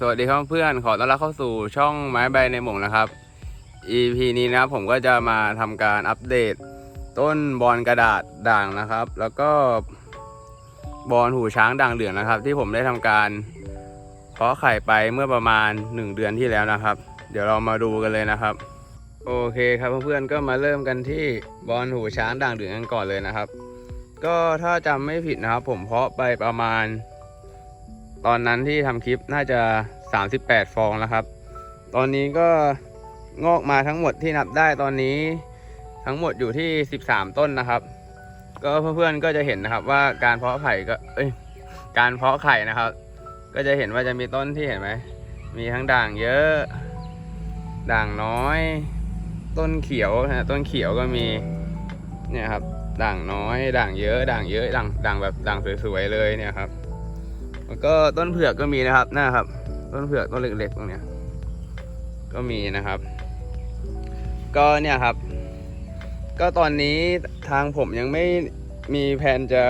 สวัสดีครับเพื่อนขอต้อนรับเข้าสู่ช่องไม้ใบในหม่งนะครับ EP นี้นะครับผมก็จะมาทำการอัปเดต ต้นบอลกระดาษด่างนะครับ แล้วก็บอลหูช้างด่างเหลืองนะครับ ที่ผมได้ทำการเพาะไข่ไปเมื่อประมาณ 1 เดือนที่แล้วนะครับ เดี๋ยวเรามาดูกันเลยนะครับ โอเคครับเพื่อนๆก็มาเริ่มกันที่บอลหูช้างด่างเหลืองกันก่อนเลยนะครับ ก็ถ้าจำไม่ผิดนะครับ ผมเพาะไปประมาณ ตอนนั้นที่ทำคลิปน่าจะ 38 ฟองแล้วครับ ตอนนี้ก็งอกมาทั้งหมดที่นับได้ตอนนี้ทั้งหมดอยู่ที่ 13 ต้นนะครับ ก็เพื่อนๆก็จะเห็นนะครับว่าการเพาะไข่ก็เอ้ยการเพาะไข่นะครับ ก็จะเห็นว่าจะมีต้นที่เห็นไหมมีทั้งด่างเยอะ ด่างน้อย ต้นเขียวนะต้นเขียวก็มีเนี่ยครับด่างน้อย ด่างเยอะ ด่างเยอะ ด่างด่างแบบด่างสวยๆเลยเนี่ยครับ แล้วก็ต้นเผือกก็มีนะครับนะครับ ต้นเผือกต้นเล็กๆตรงเนี้ย ก็มีนะครับ ก็เนี่ยครับ ก็ตอนนี้ทางผมยังไม่มีแผนจะ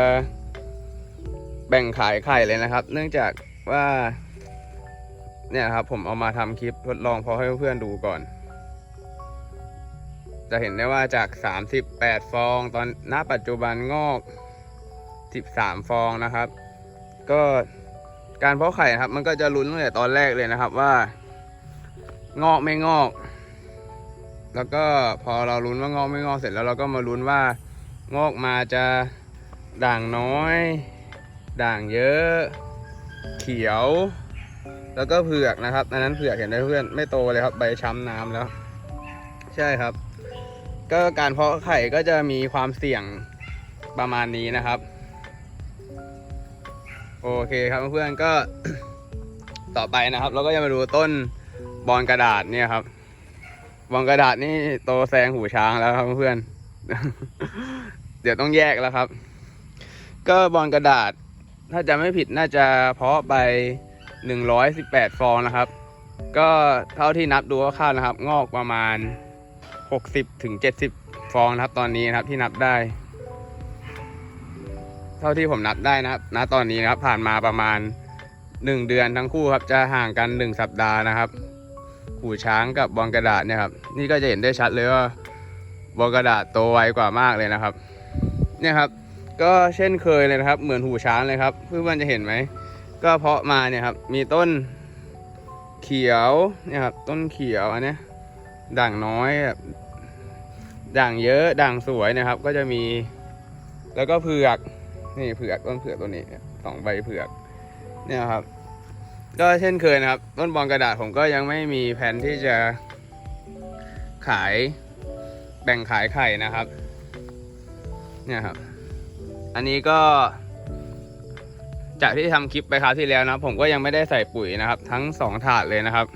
แบ่งขายไข่เลยนะครับ เนื่องจากว่า เนี่ยครับ ผมเอามาทำคลิปทดลองพอให้เพื่อนๆดูก่อน จะเห็นได้ว่าจาก 38 ฟอง ตอนณปัจจุบันงอก 13 ฟองนะครับ ก็ การเพาะไข่ครับ มันก็จะลุ้นตั้งแต่ตอนแรกเลยนะครับว่า งอกไม่งอก แล้วก็พอเราลุ้นว่างอกไม่งอกเสร็จแล้วเราก็มาลุ้นว่า งอกมาจะด่างน้อย ด่างเยอะ เขียว แล้วก็เผือกนะครับอันนั้นเผือกเห็นได้เพื่อนไม่โตเลยครับใบช้ำน้ำแล้ว ใช่ครับ ก็การเพาะไข่ก็จะมีความเสี่ยงประมาณนี้นะครับ โอเคครับเพื่อนๆก็ ต่อไปนะครับ เราก็จะมาดูต้นบอลกระดาษเนี่ยครับ บอลกระดาษนี่โตแซงหูช้างแล้วครับเพื่อนเดี๋ยวต้องแยกแล้วครับ ก็บอลกระดาษ ถ้าจะไม่ผิดน่าจะเพาะไป 118 ฟองนะครับ ก็เท่าที่นับดูคร่าวๆนะครับ งอกประมาณ 60ถึง70 ฟองนะครับ ตอนนี้นะครับที่นับได้ เท่าที่ผมนับได้นะครับณตอนนี้นะครับผ่านมาประมาณ 1 เดือนทั้งคู่ครับจะห่างกัน 1 สัปดาห์นะครับหูช้างกับบอลกระดาษเนี่ยครับนี่ก็จะเห็นได้ชัดเลยว่าบอลกระดาษโตไวกว่ามากเลยนะครับ เนี่ยครับ ก็เช่นเคยเลยนะครับ เหมือนหูช้างเลยครับเพื่อนๆจะเห็นไหมก็เพาะมาเนี่ยครับมีต้นเขียวเนี่ยครับต้นเขียวอันนี้ด่างน้อยแบบด่างเยอะด่างสวยนะครับ ก็จะมี แล้วก็เผือก นี่เผือกต้นเผือกตัวนี้สองใบเผือกเนี่ยครับ ก็เช่นเคยนะครับ ต้นบอลกระดาษผมก็ยังไม่มีแผนที่จะขายแบ่งขายไข่นะครับ เนี่ยครับ อันนี้ก็ จากที่ทำคลิปไปคราวที่แล้วนะผมก็ยังไม่ได้ใส่ปุ๋ยนะครับ ทั้งสองถาดเลยนะครับ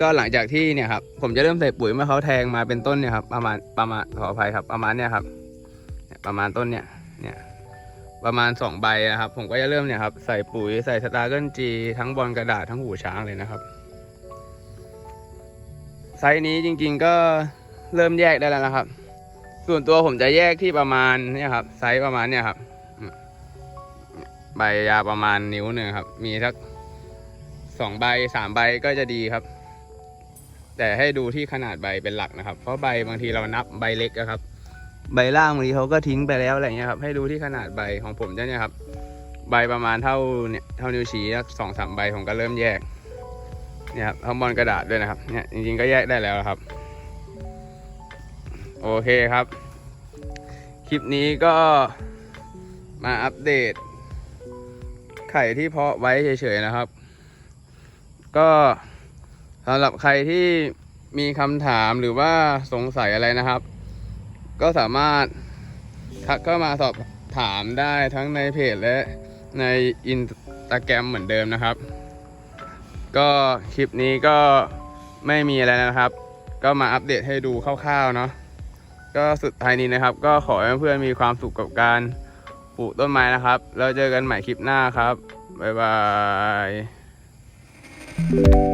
ก็หลังจากที่เนี่ยครับ ผมจะเริ่มใส่ปุ๋ยเมื่อเขาแทงมาเป็นต้นเนี่ยครับประมาณประมาณขออภัยครับ ประมาณเนี่ยครับ ประมาณต้นเนี่ย เนี่ยประมาณสองใบนะครับ ผมก็จะเริ่มเนี่ยครับใส่ปุ๋ยใส่สตาร์เกิลจีทั้งบอลกระดาษทั้งหูช้างเลยนะครับ ไซส์นี้จริงๆก็เริ่มแยกได้แล้วนะครับ ส่วนตัวผมจะแยกที่ประมาณเนี่ยครับ ไซส์ประมาณเนี่ยครับ ใบยาประมาณนิ้วหนึ่งครับ มีสักสองใบสามใบก็จะดีครับ แต่ให้ดูที่ขนาดใบเป็นหลักนะครับ เพราะใบบางทีเรานับใบเล็กอะครับ ใบล่างบางทีเขาก็ทิ้งไปแล้วอะไรเงี้ยครับให้ดูที่ขนาดใบของผมจะเนี่ยครับ ใบประมาณเท่าเนี่ยเท่านิ้วชี้สักสองสามใบผมก็เริ่มแยกเนี่ยครับทั้งบอลกระดาษด้วยนะครับเนี่ยจริงๆก็แยกได้แล้วครับ โอเคครับ คลิปนี้ก็มาอัปเดต ไข่ที่เพาะไว้เฉยๆนะครับ ก็สำหรับใครที่มีคำถามหรือว่าสงสัยอะไรนะครับ ก็สามารถทักเข้ามาสอบถามได้ทั้งในเพจและในอินสตาแกรมเหมือนเดิมนะครับ ก็คลิปนี้ก็ไม่มีอะไรนะครับ ก็มาอัปเดตให้ดูคร่าวๆเนาะก็สุดท้ายนี้นะครับ ก็ขอให้เพื่อนมีความสุขกับการปลูกต้นไม้นะครับ แล้วเจอกันใหม่คลิปหน้าครับ บ๊ายบาย